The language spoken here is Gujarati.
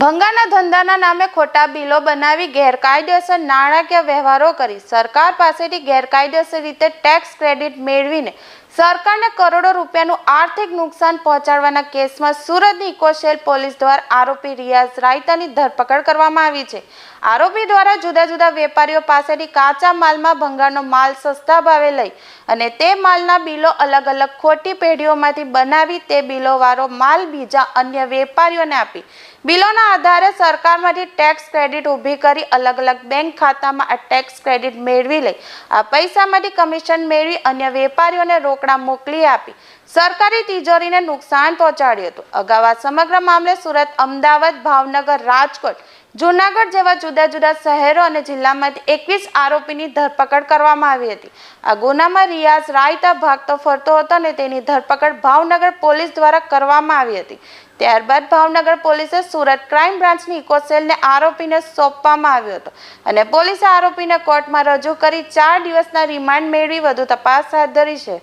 ભંગાના ધંધાના નામે ખોટા બિલો બનાવી ગેરકાયદેસર નાણાકીય વ્યવહારો કરી. સરકાર પાસેથી ગેરકાયદેસર રીતે ટેક્સ ક્રેડિટ મેળવીને સરકારને કરોડો રૂપિયાનું આર્થિક નુકસાન પહોંચાડવાના કેસમાં સુરતની ઇકોશેલ પોલીસ દ્વારા આરોપી રિયાઝ રાયતાની ધરપકડ કરવામાં આવી છે. આરોપી દ્વારા જુદા જુદા વેપારીઓ પાસેથી કાચા માલમાં ભંગારનો માલ સસ્તા ભાવે લઈ અને તે માલના બિલો અલગ અલગ ખોટી પેઢીઓમાંથી બનાવી તે બિલોવાળો માલ બીજા અન્ય વેપારીઓને આપી. બિલોના આધારે સરકારમાંથી ટેક્સ ક્રેડિટ ઊભી કરી અલગ અલગ બેંક ખાતામાં આ ટેક્સ ક્રેડિટ મેળવી લઈ. આ પૈસામાંથી કમિશન મેળવી અન્ય વેપારીઓને રોકડા મોકલી આપી. સરકારી તિજોરીને નુકસાન પહોંચાડ્યું હતું. અગાઉ સમગ્ર મામલે સુરત, અમદાવાદ, ભાવનગર, રાજકોટ જૂનાગઢ જેવા જુદા જુદા શહેરો અને જિલ્લામાંથી એકવીસ આરોપીની ધરપકડ કરવામાં આવી હતી. આ ગુનામાં રિયાઝ રાયતા ભાગતો ફરતો હતો અને તેની ધરપકડ ભાવનગર પોલીસ દ્વારા કરવામાં આવી હતી. ત્યારબાદ ભાવનગર પોલીસે સુરત ક્રાઇમ બ્રાન્ચની ઇકોસેલને આરોપીને સોંપવામાં આવ્યો હતો અને પોલીસે આરોપીને કોર્ટમાં રજૂ કરી ચાર દિવસના રિમાન્ડ મેળવી વધુ તપાસ હાથ ધરી છે.